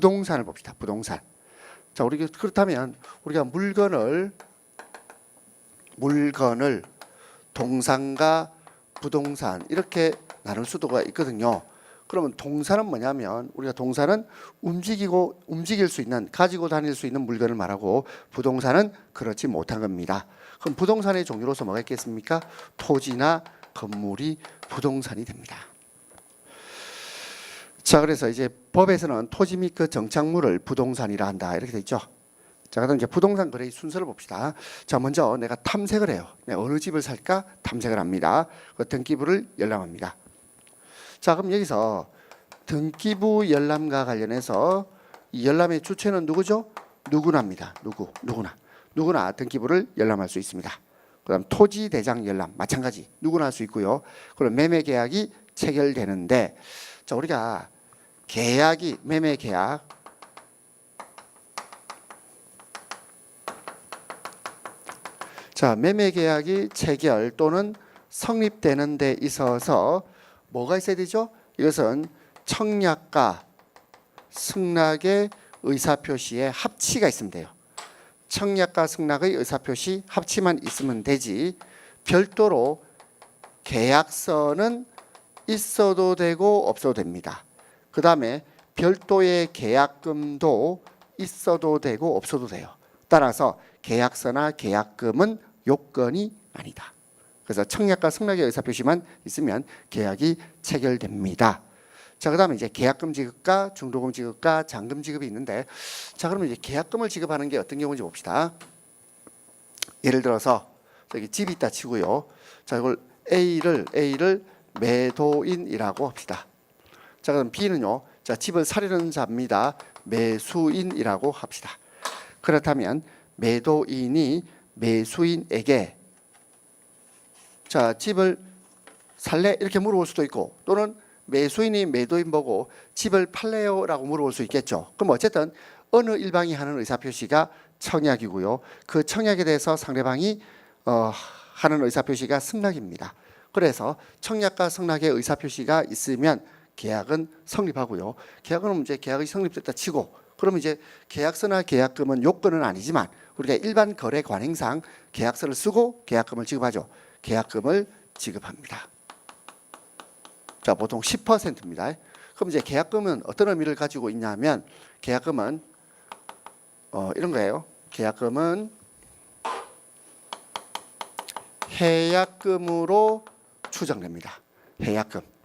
부동산을 봅시다. 부동산. 자, 우리 그렇다면 우리가 물건을 물건을 동산과 부동산 이렇게 나눌 수도가 있거든요. 그러면 동산은 뭐냐면 우리가 동산은 움직이고 움직일 수 있는 가지고 다닐 수 있는 물건을 말하고 부동산은 그렇지 못한 겁니다. 그럼 부동산의 종류로서 뭐가 있겠습니까? 토지나 건물이 부동산이 됩니다. 자, 그래서 이제 법에서는 토지 및 그 정착물을 부동산이라 한다 이렇게 돼 있죠. 자, 그다음 이제 부동산 거래의 순서를 봅시다. 자, 먼저 내가 탐색을 해요. 내가 어느 집을 살까 탐색을 합니다. 그 등기부를 열람합니다. 자, 그럼 여기서 등기부 열람과 관련해서 이 열람의 주체는 누구죠? 누구나입니다. 누구, 누구나, 누구나 등기부를 열람할 수 있습니다. 그다음 토지 대장 열람 마찬가지 누구나 할 수 있고요. 그럼 매매 계약이 체결되는데 자 우리가 계약이 매매 계약 자 매매 계약이 체결 또는 성립되는 데 있어서 뭐가 있어야 되죠? 이것은 청약과 승낙의 의사표시에 합치가 있으면 돼요. 청약과 승낙의 의사표시 합치만 있으면 되지 별도로 계약서는 있어도 되고 없어도 됩니다. 그 다음에 별도의 계약금도 있어도 되고 없어도 돼요. 따라서 계약서나 계약금은 요건이 아니다. 그래서 청약과 승낙의 의사표시만 있으면 계약이 체결됩니다. 자, 그 다음에 이제 계약금 지급과 중도금 지급과 잔금 지급이 있는데, 자, 그러면 이제 계약금을 지급하는 게 어떤 경우인지 봅시다. 예를 들어서 여기 집이 있다 치고요. 자, 이걸 A를 A를 매도인이라고 합시다. 자, 그럼 B는요. 자, 집을 사려는 자입니다. 매수인이라고 합시다. 그렇다면 매도인이 매수인에게 자, 집을 살래 이렇게 물어볼 수도 있고 또는 매수인이 매도인 보고 집을 팔래요라고 물어볼 수 있겠죠. 그럼 어쨌든 어느 일방이 하는 의사표시가 청약이고요. 그 청약에 대해서 상대방이 어, 하는 의사표시가 승낙입니다. 그래서 청약과 승낙의 의사표시가 있으면 계약은 성립하고요. 계약은 이제 계약이 성립됐다 치고 그러면 이제 계약서나 계약금은 요건은 아니지만 우리가 일반 거래 관행상 계약서를 쓰고 계약금을 지급하죠. 계약금을 지급합니다. 자, 보통 10%입니다. 그럼 이제 계약금은 어떤 의미를 가지고 있냐면 계약금은 어, 이런 거예요. 계약금은 해약금으로 추정됩니다. 해약금.